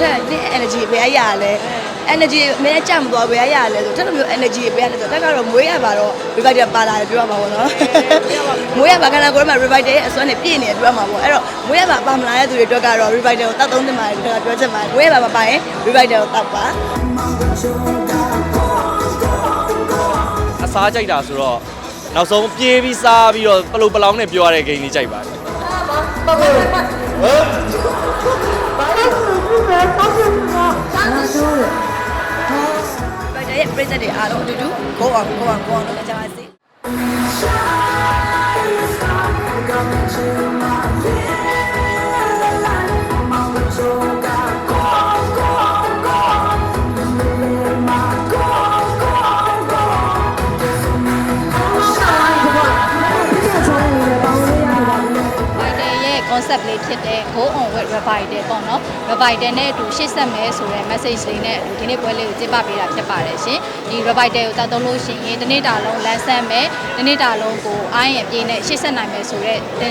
တဲ့ဒီ energy ဘယ်အရာလဲ energy မင်းကြမသွားဘယ်အရာလဲဆိုတဲ့လိုမျိုး energy ဘယ်အရာလဲဆိုတက်ကတော့မွေးရပါတော့ revider ပါလာတယ်ပြောရမှာပေါ့နော်မွေးရပါကနာကိုရမှာ revider ရဲ့အစွမ်းနဲ့ပြည့်နေတယ်ပြောရမှာပေါ့အဲ့တော့မွေးရပါပါမလာတဲ့သူတွေအတွက်ကတော့ revider ကိုတောက်သုံးသင့်ပါတယ်ဒါကပြောချင်ပါတယ်မွေးရပါမပါရင် revider ကိုတောက်ပါအစားကြိုက်တာဆိုတော့ နောက်ဆုံးပြေးပြီးစားပြီးတော့ပလုတ်ပလောင်းနဲ့ပြောရတဲ့ဂိမ်းလေးကြိုက်ပါတယ် revider ရဲ့ preset တွေအားလုံးအတူတူ go on go on go on လုပ်ကြပါစေ Revider concept လေးဖြစ်တဲ့ Go on with Revider ပေါ့နော် Revider နဲ့အတူရှေ့ဆက်မယ်ဆိုတဲ့ message လေးနဲ့အတူဒီနေ့ပွဲလေးကိုကျင်းပပေးတာဖြစ်ပါတယ်ရှင်ဒီ Revider ကိုတောက်သုံးလို့ရှိရင်ဒီနေ့တာလုံးလမ်းဆန်းမယ်ဒီနေ့တာလုံးကိုအားရင်အပြည့်နဲ့ရှေ့ဆက်နိုင်မယ်ဆိုတဲ့အဲ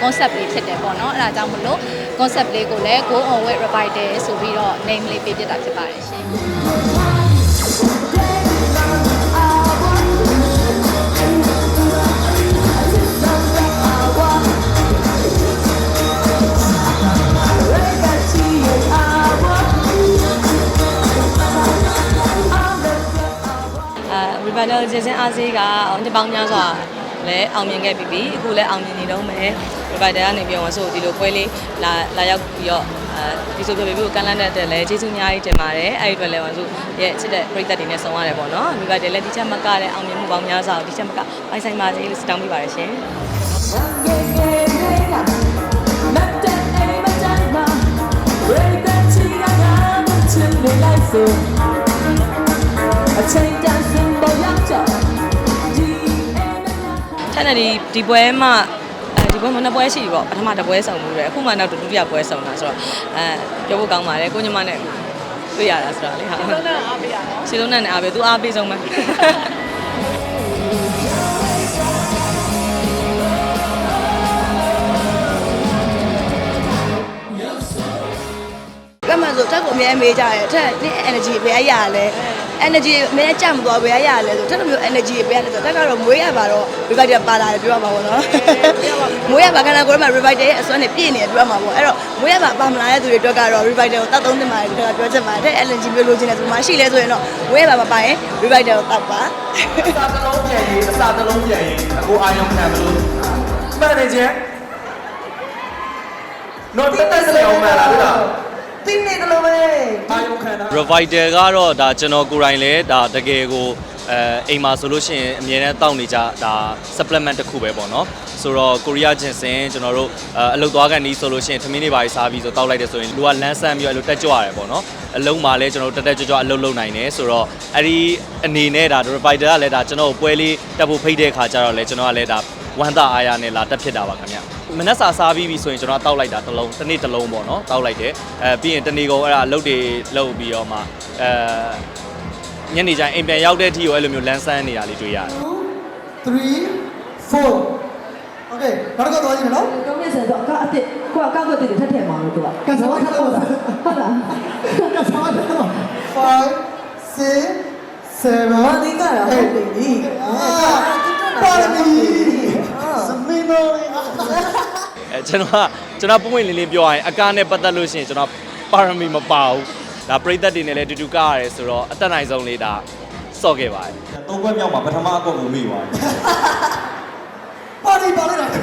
concept လေးဖြစ်တယ်ပေါ့နော်အဲ့ဒါကြောင့်မလို့ concept လေးကိုလည်း Go on with Revider ဆိုပြီးတော့ name လေးပေးပြတာဖြစ်ပါတယ်ရှင် ဂျင်းစင်အားစေးကနှစ်ပေါင်းများစွာလည်းအောင်မြင်ခဲ့ပြီးပြီအခုလည်းအောင်မြင်နေတော့မယ် Revival ကနေပြီးတော့ဆိုဒီလိုပွဲလေးလာလာရောက်ပြီးတော့အဲဒီဆိုပြပြကိုကန်လန်းတဲ့အတွက်လည်းကျေးဇူးအများကြီးတင်ပါတယ်အဲ့ဒီအတွက်လည်းဆိုရဲ့ချစ်တဲ့ပရိသတ်တွေနဲ့ဆုံရတယ်ပေါ့နော် Revival လည်းဒီချက်မကတဲ့အောင်မြင်မှုပေါင်းများစွာကိုဒီချက်မကပိုင်ဆိုင်ပါစေလို့ဆုတောင်းပေးပါတယ်ရှင် ထက်နဲ့ဒီဒီပွဲမှာအဲဒီပွဲမှာနှစ်ပွဲရှိပြီပေါ့ပထမတစ်ပွဲဆောင်မှုတယ်အခုမှနောက်ဒုတိယပွဲဆောင်တာဆိုတော့အဲပြောဖို့ကောင်းပါတယ်ကိုညီမနဲ့တွေ့ရတာဆိုတော့လေဟာရှင်းလုံးနဲ့အားပေးရအောင်ရှင်းလုံးနဲ့အားပေးသူအားပေးဆုံးပဲကမှဆိုတက်ကိုအများမေးကြတယ်တက်ဒီ energy ဘယ်အရာလဲ energy အများကြမသွားဘယ်အရာလဲဆိုတဲ့လိုမျိုး energy ဘယ်အရာလဲဆိုတက်ကတော့မွေးရပါတော့ revider ပါလာတယ်ပြောရမှာပေါ့နော်မွေးရပါကနာကိုရမှာ revider ရဲ့အစွမ်းနဲ့ပြည့်နေတယ်ပြောရမှာပေါ့အဲ့တော့မွေးရပါပါမလာတဲ့သူတွေအတွက်ကတော့ revider ကိုတောက်သုံးသင့်ပါတယ်ဒါကပြောချင်ပါတယ်တဲ့ energy မျိုးလိုချင်တယ်ဆိုမှရှိလဲဆိုရင်တော့မွေးရပါမပါရင် revider ကိုတောက်ပါအစာတစ်လုံးပြန်ရင်အစာတစ်လုံးပြန်ရင်အကိုအာယုံခံမလို့မှန်တယ်ကျန်နော်တက်တက်စလေအောင်မှန်လားဗျာ တင်းနေတယ်လို့ပဲအာယုံခံတာ Revider ကတော့ဒါကျွန်တော်ကိုယ်တိုင်လည်းဒါတကယ်ကိုအဲအိမ်မှာဆိုလို့ရှိရင်အမြဲတမ်းတောက်နေကြဒါ supplement တစ်ခုပဲပေါ့နော်ဆိုတော့ကိုရီးယားဂျင်စင်ကျွန်တော်တို့အဲအလုပ်သွားကန်ဒီဆိုလို့ရှိရင်ထမင်းတွေပါစားပြီးဆိုတောက်လိုက်တယ်ဆိုရင်လူကလန်းဆန်းပြီးတော့အဲ့လိုတက်ကြွရတယ်ပေါ့နော်အလုံးမှာလည်းကျွန်တော်တို့တက်တက်ကြွကြွအလုပ်လုပ်နိုင်တယ်ဆိုတော့အဲ့ဒီအနေနဲ့ဒါ Revider ကလည်းဒါကျွန်တော်ကိုပွဲလေးတက်ဖို့ဖိတ်တဲ့ခါကျတော့လည်းကျွန်တော်ကလည်းဒါဝမ်းသာအားရနဲ့လာတက်ဖြစ်တာပါခင်ဗျ မနက်စာစားပြီးပြီဆိုရင်ကျွန်တော်တောက်လိုက်တာတစ်လုံးတစ်နေ့တစ်လုံးပေါ့နော်တောက်လိုက်တယ်အဲပြီးရင်တနေ့ကုန်အဲ့ဒါအလုပ်တွေလုပ်ပြီးတော့မှအဲညနေကျရင်အိမ်ပြန်ရောက်တဲ့အထိကိုအဲ့လိုမျိုးလန်းဆန်းနေတာလေးတွေ့ရတယ်3 4 Okay နောက်တစ်ခါသွားကြည့်မယ်နော်ကောင်းနေစတော့ကအစ်စ်ကိုကကောက်ကွက်တွေထက်ထည့်မှာလို့သူကကစားမထပ်တော့လားဟုတ်လားကစားမထပ်တော့5 6 7ဘာဒီကရဟုတ်ပြီဒီပါရမီစမင်းတော်လေး အဲကျွန်တော်ကကျွန်တော်ပုံဝင်လင်းလင်းပြောရရင်အကားနဲ့ပတ်သက်လို့ရှိရင်ကျွန်တော်ပါရမီမပါဘူးဒါပြိသက်တွေနဲ့လည်းတူတူကားရတယ်ဆိုတော့အသက်နိုင်ဆုံးလေးဒါစော့ခဲ့ပါတယ်သုံးခွက်မြောက်မှာပထမအကွက်ကိုမိသွားတယ်ပါရီပါလိုက်တာ1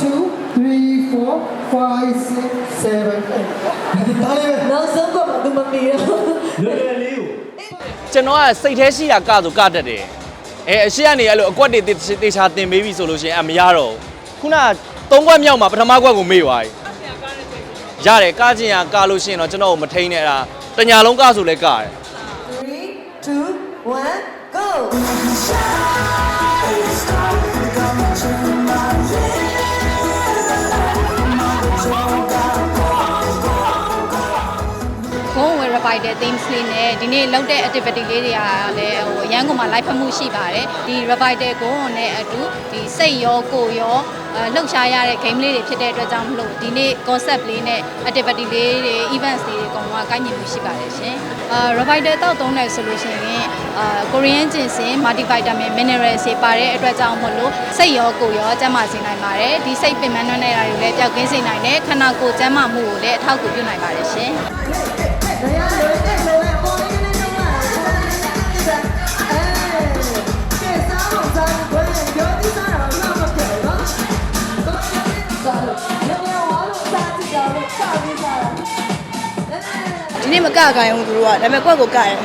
2 3 4 5 6 7 8ဒါလေးပဲနောက်ဆုံးကမှသူမမီတော့ကျွန်တော်ကစိတ်แท้ရှိတာကဆိုကတတ်တယ်အဲအရှိကနေအဲ့လိုအကွက်တွေတေတေချာတင်ပေးပြီဆိုလို့ရှိရင်အမရတော့ဘူး ခုနကသုံးခွက်မြောက်မှာပထမကွက်ကိုမေ့သွားပြီရတယ်ကားချင်ရကားလို့ရှိရင်တော့ကျွန်တော်ကိုမထိန်နဲ့အဲ့ဒါတညာလုံးကားဆိုလဲကားတယ်3 2 1 go ဘုံဝင် Revider revider themes လေးနဲ့ဒီနေ့လုပ်တဲ့ activity လေးတွေကလည်းဟိုအရန်ကုန်မှာ live ဖတ်မှုရှိပါတယ်ဒီ revider ကိုနဲ့အတူဒီစိတ်ရောကိုယ်ရောအဲလှုပ်ရှားရတဲ့ game လေးတွေဖြစ်တဲ့အတွက်ကြောင့်မလို့ဒီနေ့ concept လေးနဲ့ activity လေးတွေ events လေးတွေအကုန်လုံးကကိုင်းညီမှုရှိပါတယ်ရှင်အာ revider တောက်သုံးတယ်ဆိုလို့ရှိရင်အာ Korean ကျင်စင် multivitamin minerals တွေပါတဲ့အတွက်ကြောင့်မလို့စိတ်ရောကိုယ်ရောကျန်းမာစေနိုင်ပါတယ်ဒီစိတ်ပင်ပန်းနေတာတွေလည်းပျောက်ကင်းစေနိုင်တယ်ခန္ဓာကိုယ်ကျန်းမာမှုကိုလည်းအထောက်အကူပြုနိုင်ပါတယ်ရှင် နေ့မကခိုင်းဘူးသူတို့ကဒါပေမဲ့ကိုယ့်ကိုကရတယ်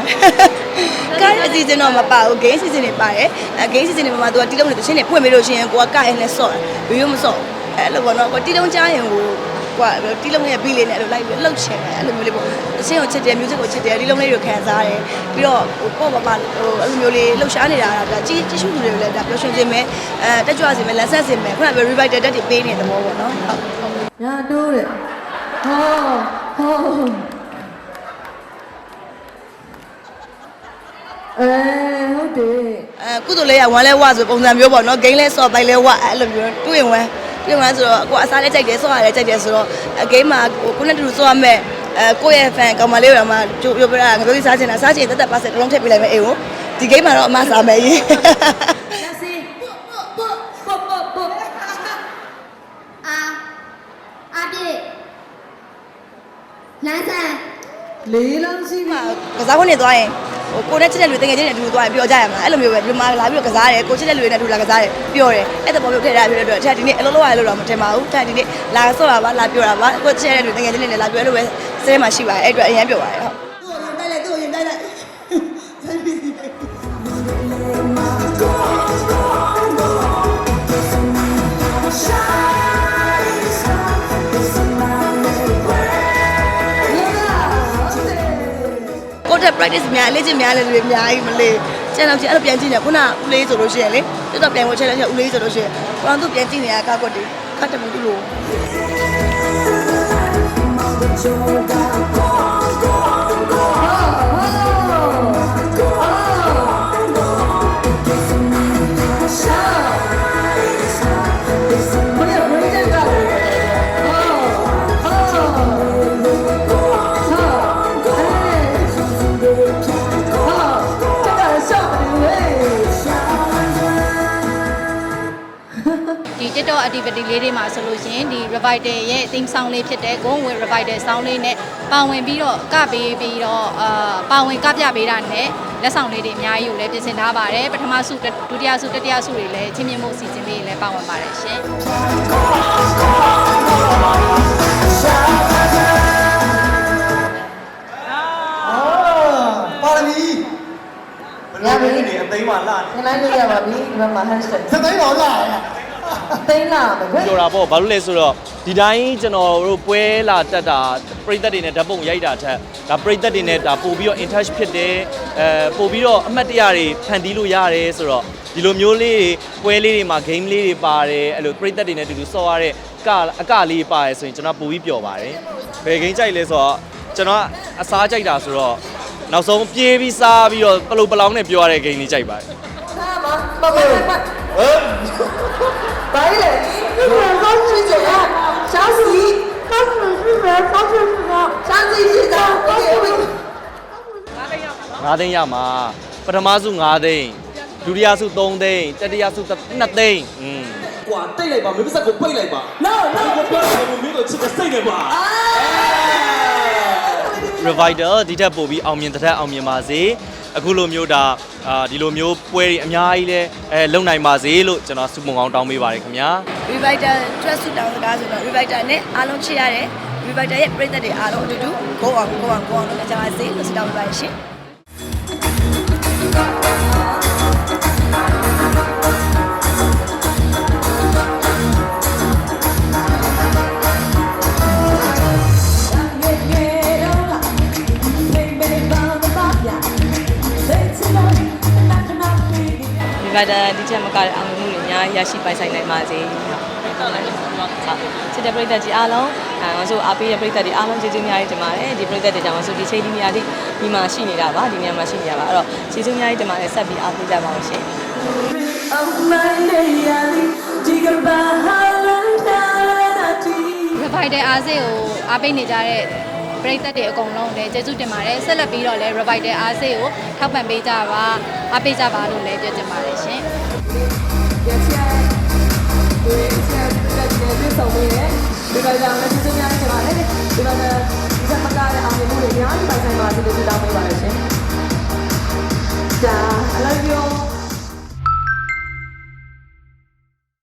ကားအစီအစဉ်တော့မပါဘူး game season တွေပါတယ်အဲ game season တွေမှာမှာသူကတီးလုံးတွေတချင်းတွေဖွင့်ပြီးလို့ရှိရင်ကိုကကရင်နဲ့ဆော့တယ်ရိုးရိုးမဆော့အဲ့လိုပေါ့နော်ကိုတီးလုံးကြားရင်ကိုကွာတီးလုံးရဲ့ဘီလေးနဲ့အဲ့လိုလိုက်ပြီးလှုပ်ချင်တယ်အဲ့လိုမျိုးလေးပေါ့တချင်းကိုချစ်တယ် music ကိုချစ်တယ်တီးလုံးလေးကိုခံစားတယ်ပြီးတော့ဟိုပေါ့ပါပါဟိုအဲ့လိုမျိုးလေးလှုပ်ရှားနေတာဒါကြီးကြီးရှုသူတွေကိုလည်းဒါပျော်ရွှင်စေမယ်အဲတက်ကြွစေမယ်လက်ဆက်စေမယ်ခုနကပြော revital တက်တွေပေးနေတဲ့သဘောပေါ့နော်ဟုတ်ညာတိုးတယ်ဟောဟော အဲဟုတ်တယ်အဲကုသိုလ်လေးရဝမ်းလဲဝဆိုပုံစံမျိုးပေါ့နော်ဂိမ်းလဲဆော့ပိုက်လဲဝအဲ့လိုမျိုးတွေ့ရင်ဝမ်းတွေ့ရင်ဝမ်းဆိုတော့ကိုကအစားလဲကြိုက်တယ်ဆော့ရတယ်ကြိုက်တယ်ဆိုတော့ဂိမ်းမှာကိုနဲ့တူတူဆော့ရမယ်အဲကိုယ့်ရဲ့ fan ကောင်မလေးတို့ကမှကြိုးပြောပြတာငါတို့စားချင်တာစားချင်တက်တက်ပါစက်တစ်လုံးထည့်ပေးလိုက်မယ်အေးကိုဒီဂိမ်းမှာတော့အမစားမယ်ရေးလက်စီပုတ်ပုတ်ပုတ်ပုတ်ပုတ်ပုတ်အာအပြည့်လမ်းဆန်လေးလုံးစီမှာကစားခွင့်နေသွားရင် ဟိုကိုနဲ့ချစ်တဲ့လူတကယ်ချင်းနဲ့အတူတူသွားရင်ပြောကြရမှာအဲ့လိုမျိုးပဲဒီမှာလာပြီးတော့ကစားတယ်ကိုချစ်တဲ့လူတွေနဲ့အတူလာကစားတယ်ပြောတယ်အဲ့တဲ့ပေါ်မျိုးထည့်ထားပြီးတော့အဲ့ဒီနေ့အလုံးလုံးရလို့တော့မထင်ပါဘူးအဲ့ဒီနေ့လာဆော့တာပါလာပြောတာပါကိုချစ်တဲ့လူတကယ်ချင်းနဲ့လာပြောလို့ပဲစဲမှာရှိပါတယ်အဲ့အတွက်အရင်ပြောပါတယ်ဟုတ်သူ့ရင်တိုက်လိုက်သူ့ရင်တိုက်လိုက် practice များအလေးချင်းများလဲလူတွေအများကြီးမလေးကျန်တော့ကျအဲ့လိုပြန်ကြည့်နေခုနဦးလေးဆိုလို့ရှိရင်လေတော်တော်ပြန်ဝင်ချက်လိုက်ချက်ဦးလေးဆိုလို့ရှိရင်ဘာလို့သူပြန်ကြည့်နေရကားကွက်တွေခတ်တယ်ဘူးလို့ activity လေးတွေမှာဆိုလို့ရှိရင်ဒီ Revital ရဲ့ theme song လေးဖြစ်တဲ့ Go with Revital song လေးနဲ့ပါဝင်ပြီးတော့ကပေးပြီးတော့အာပါဝင်ကပြပေးတာနဲ့လက်ဆောင်လေးတွေအများကြီးကိုလည်းပြင်ဆင်ထားပါတယ်ပထမဆုဒုတိယဆုတတိယဆုတွေလည်းချင်းမြင့်မှုအစီအစဉ်လေးတွေလည်းပါဝင်ပါတယ်ရှင်ပါရမီဘယ်လိုလဲနေအသိမ်းမှလာခလိုင်းလို့ရပါပြီဒီမှာ hashtag စသိန်းတော်လာရ သိန်းလာမယ်ခွပြောတာပေါ့ဘာလို့လဲဆိုတော့ဒီတိုင်းကျွန်တော်တို့ပွဲလာတက်တာပရိသတ်တွေနဲ့ဓာတ်ပုံရိုက်တာထက်ဒါပရိသတ်တွေနဲ့ဒါပို့ပြီးတော့ in touch ဖြစ်တယ်အဲပို့ပြီးတော့အမှတ်တရတွေဖန်တီးလို့ရတယ်ဆိုတော့ဒီလိုမျိုးလေးတွေပွဲလေးတွေမှာ game လေးတွေပါတယ်အဲ့လိုပရိသတ်တွေနဲ့တူတူဆော့ရတဲ့ကအကလေးပါတယ်ဆိုရင်ကျွန်တော်ပို့ပြီးပျော်ပါတယ်ဘယ် game ကြိုက်လဲဆိုတော့ကျွန်တော်အစားကြိုက်တာဆိုတော့နောက်ဆုံးပြေးပြီးစားပြီးတော့ပလုတ်ပလောင်းနဲ့ပြောရတဲ့ game လေးကြိုက်ပါတယ်စားပါမဟုတ်ဘူးဟမ် ဘာလဲဒီလိုကောင်းစီကြရရှားစီကောင်းစီပဲကောင်းစီကရှားစီရှိတာโอเคโอเค 9သိန်းရမှာပထမစု9သိန်းဒုတိယစု3သိန်းတတိယစု2သိန်းอืม ကွာတိတ်လိုက်ပါမင်းပစက်ကိုပိတ်လိုက်ပါ no no ကိုပြောတယ်မင်းကိုချစ်တဲ့စိတ်နဲ့ပါ revider ဒီထက်ပိုပြီးအောင်မြင်တဲ့ထက်အောင်မြင်ပါစေ အခုလိုမျိုးဒါအာဒီလိုမျိုးပွဲတွေအများကြီးလဲအဲလုံနိုင်ပါစေလို့ကျွန်တော်စုပုံကောင်းတောင်းပေးပါတယ်ခင်ဗျာ Revital Trust တောင်းစကားဆိုတော့ Revital နဲ့အားလုံးချစ်ရတယ် Revital ရဲ့ပရိသတ်တွေအားလုံးအတူတူ go on go on go on လို့ကြပါစေလို့ဆုတောင်းပေးပါရှင် ဒီဗိုက်တာဒီချက်မကတဲ့အောင်မြင်မှုတွေအများကြီးရရှိပိုင်ဆိုင်နိုင်ပါစေဟုတ်တော့လည်းချစ်တဲ့ပရိသတ်ကြီးအားလုံးအဲဆိုအားပေးတဲ့ပရိသတ်တွေအားလုံးကျေးဇူးများကြီးတင်ပါတယ်ဒီပရိသတ်တွေကြောင့်ဆိုဒီချိန်ဒီနေရာဒီဒီမှာရှိနေတာပါဒီနေရာမှာရှိနေတာပါအဲ့တော့ကျေးဇူးများကြီးတင်ပါတယ်ဆက်ပြီးအားပေးကြပါအောင်ရှင် Revital အားစေးကိုအားပေးနေကြတဲ့ ပရိသတ်တွေအကုန်လုံးလည်းကျေးဇူးတင်ပါတယ်ဆက်လက်ပြီးတော့လည်း Revital အားစေးကိုထောက်ပံ့ပေးကြပါအားပေးကြပါလို့လည်းပြောချင်ပါတယ်ရှင်ရချာဒီချာတက်တဲ့ဒီဆောင်လေးဒီကကြောင်လည်းကျေးဇူးများတင်ပါတယ်ဒီမှာဒီကမကားတဲ့အောင်မြင်မှုတွေအများကြီးပိုင်ဆိုင်ပါစေလို့ဆုတောင်းပေးပါတယ်ရှင် Ja, I love you.